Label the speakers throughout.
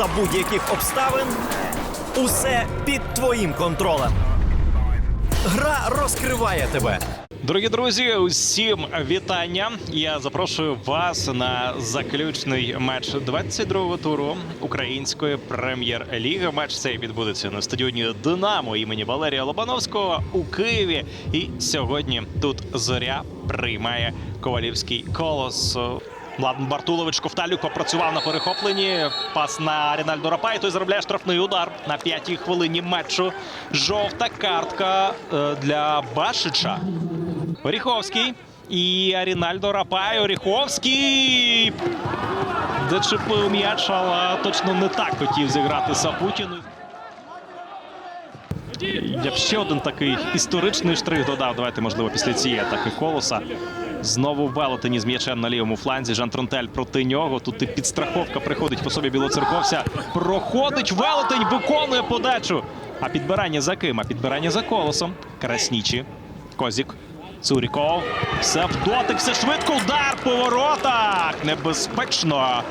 Speaker 1: за будь-яких обставин. Усе під твоїм контролем. Гра розкриває тебе.
Speaker 2: Дорогі друзі, усім вітання. Я запрошую вас на заключний матч 22-го туру української прем'єр-ліги. Матч цей відбудеться на стадіоні Динамо імені Валерія Лобановського у Києві. І сьогодні тут зоря приймає ковалівський колос. Младен Бартулович Ковталюк попрацював на перехопленні. Пас на Рінальдо Рапай. Той заробляє штрафний удар на п'ятій хвилині матчу. Жовта картка е, для Башича. Оріховський і Рінальдо Рапай. Оріховський зачепив м'яч, але точно не так хотів зіграти Сапутін. Я б ще один такий історичний штрих додав. Давайте, можливо, після цієї атаки колоса. Знову Велетені з м'ячем на лівому фланзі. Жан Тронтель проти нього. Тут і підстраховка приходить по собі білоцерковця. Проходить Велетень, виконує подачу. А підбирання за ким? А підбирання за колосом. Краснічі. Козік. Цуріков. Все в дотик, все швидко. Удар по воротах. Небезпечно.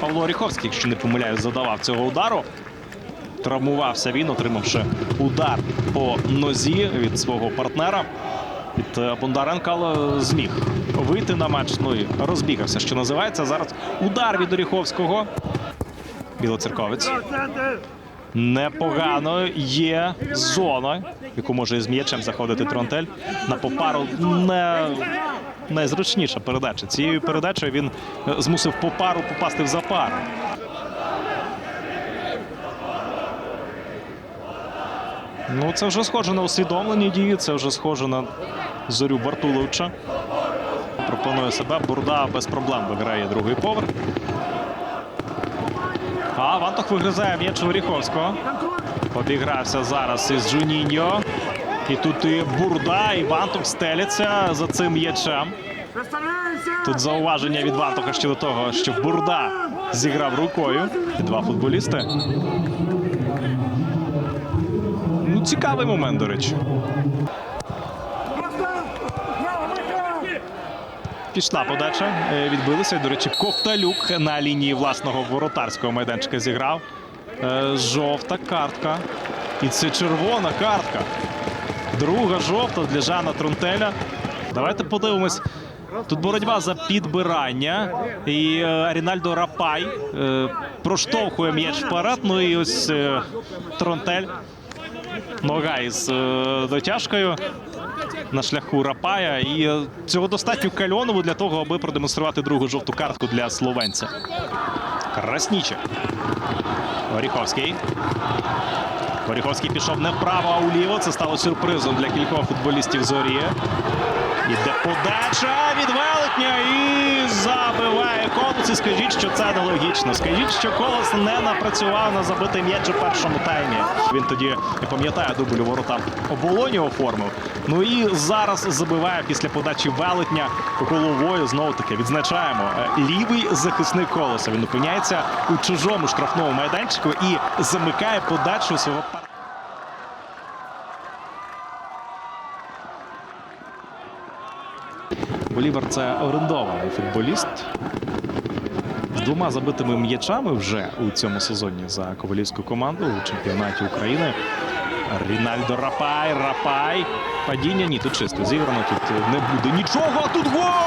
Speaker 2: Павло Оріховський, якщо не помиляюсь, задавав цього удару. Травмувався він, отримавши удар по нозі від свого партнера. Від е, Бондаренка, але зміг вийти на матч. Ну і розбігався, що називається. Зараз удар від Оріховського. Білоцерковець. Непогано є зона, яку може з м'ячем заходити Тронтель. На попару не найзручніша передача. Цією передачею він е, змусив попару попасти в запару. Ну, це вже схоже на усвідомлені дії, це вже схоже на зорю Бартуловича. Пропонує себе. Бурда без проблем виграє другий поверх. А Вантох вигризає м'яч у Оріховського. Обігрався зараз із Джуніньо. І тут і Бурда, і Вантох стеляться за цим м'ячем. Тут зауваження від Вантоха щодо того, що Бурда зіграв рукою. Два футболісти. Ну, цікавий момент, до речі. Пішла подача. Е, Відбилися. До речі, Ковталюк на лінії власного воротарського майданчика зіграв. Е, Жовта картка. І це червона картка. Друга жовта для Жана Трунтеля. Давайте подивимось. Тут боротьба за підбирання. І е, Рінальдо Рапай проштовхує м'яч вперед. Ну і ось Тронтель. Нога із дотяжкою на шляху Рапая. І цього достатньо Кальонову для того, аби продемонструвати другу жовту картку для словенця. Красніче. Оріховський. Оріховський пішов не вправо, а уліво. Це стало сюрпризом для кількох футболістів зорі. Іде подача від велетня і забиває колос. І скажіть, що це нелогічно. Скажіть, що колос не напрацював на забитий м'яч у першому таймі. Він тоді я пам'ятаю дубль у воротам оболоні оформив. Ну і зараз забиває після подачі велетня головою. Знову таки відзначаємо е, лівий захисник колоса. Він опиняється у чужому штрафному майданчику і замикає подачу свого партнера. Болівар це орендований футболіст. З двома забитими м'ячами вже у цьому сезоні за ковалівську команду у чемпіонаті України. Рінальдо Рапай, Рапай. Падіння ні, тут чисто зіграно, тут не буде нічого, а тут гол!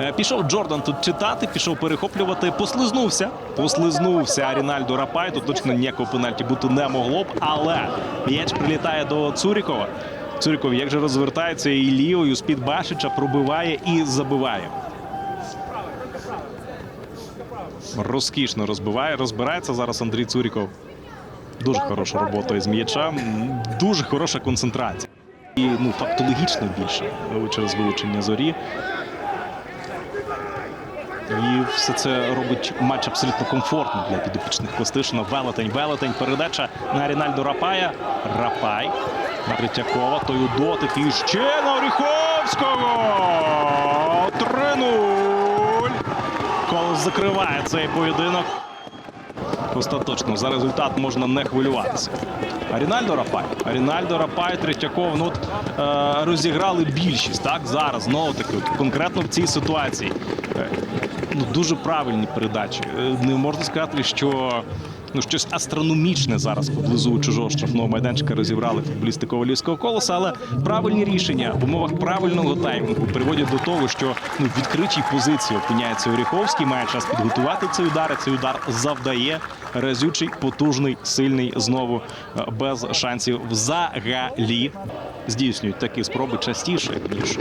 Speaker 2: Е, Пішов Джордан тут читати, пішов перехоплювати, послизнувся. Послизнувся Рінальдо Рапай. Тут точно ніякого пенальті бути не могло б, але м'яч прилітає до Цурікова. Цуріков як же розвертається і лівою з-під Башича пробиває і забиває. Розкішно розбиває, розбирається зараз Андрій Цуріков. Дуже хороша робота із м'ячем, дуже хороша концентрація. І ну, фактологічно більше е, через вилучення зорі. І все це робить матч абсолютно комфортним для підопічних Костишина. Велетень, велетень, передача на Рінальдо Рапая. Рапай. На Третьякова. Той у дотик. І ще на Оріховського. 3-0. Колос закриває цей поєдинок. Остаточно за результат можна не хвилюватися. Рінальдо Рапай. А Рінальдо Рапай, Третьяков ну, е, розіграли більшість. Так, зараз знову таки, конкретно в цій ситуації. Ну, дуже правильні передачі. Е, Не можна сказати, що ну, щось астрономічне зараз поблизу чужого штрафного майданчика розібрали футболісти Ковалівського колоса, але правильні рішення в умовах правильного таймінгу приводять до того, що ну, в відкритій позиції опиняється Оріховський, має час підготувати цей удар. і Цей удар завдає разючий, потужний, сильний знову е, без шансів взагалі. Здійснюють такі спроби частіше ніж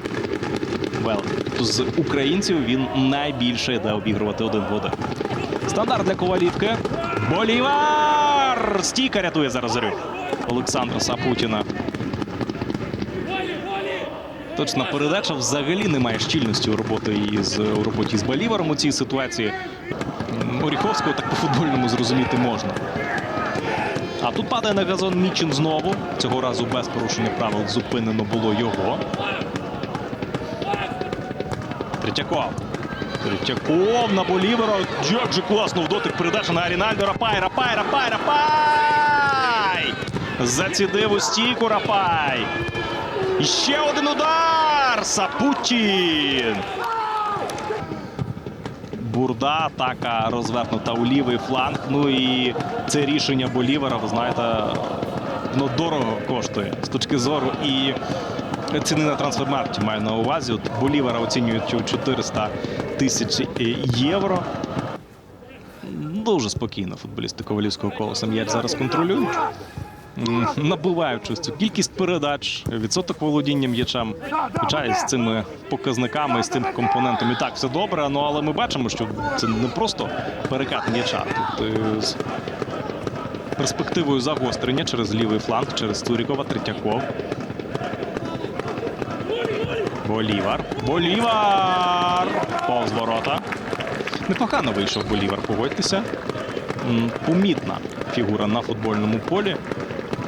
Speaker 2: Вел. З українців він найбільше йде обігрувати один в один. Стандарт для Ковалівки. Болівар! Стійка рятує зараз зорю. Олександра Сапутіна. Точна передача взагалі немає щільності у роботі із у роботі з Боліваром у цій ситуації. Оріховського так по-футбольному зрозуміти можна. А тут падає на газон Мічин знову. Цього разу без порушення правил зупинено було його. Третьяков. Третьяков на Болівера. Як же класно в дотик передача на Арінальдо. Рапай, Рапай, Рапай, Рапай! Зацідив у стійку Рапай. Ще один удар! Сапутін! Бурда, атака розвернута у лівий фланг. Ну і це рішення Болівера, ви знаєте, ну дорого коштує з точки зору і ціни на трансфермаркті маю на увазі. От Болівера оцінюють у 400 тисяч євро. Дуже спокійно футболісти Ковалівського колоса м'яч зараз контролюють. М, Набуваючи цю кількість передач, відсоток володіння м'ячем. Хоча із цими показниками, з цим компонентом і так все добре. Ну але ми бачимо, що це не просто перекат м'яча. Е, з перспективою загострення через лівий фланг, через Цурікова, Третьяков. Болівар. Болівар! Повз ворота. Непогано вийшов Болівар, погодьтеся. Помітна фігура на футбольному полі.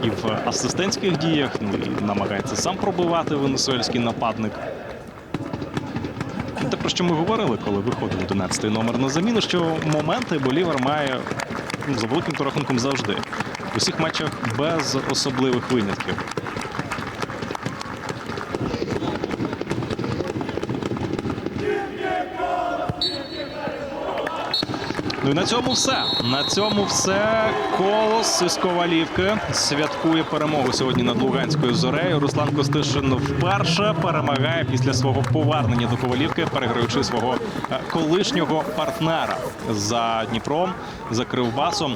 Speaker 2: І в асистентських діях, ну і намагається сам пробивати венесуельський нападник. Те, про що ми говорили, коли виходив 11-й номер на заміну, що моменти Болівар має ну, за великим рахунком завжди. В усіх матчах без особливих винятків. Ну і на цьому все. На цьому все. Колос із Ковалівки святкує перемогу сьогодні над Луганською зорею. Руслан Костишин вперше перемагає після свого повернення до Ковалівки, переграючи свого е, колишнього партнера за Дніпром, за Кривбасом.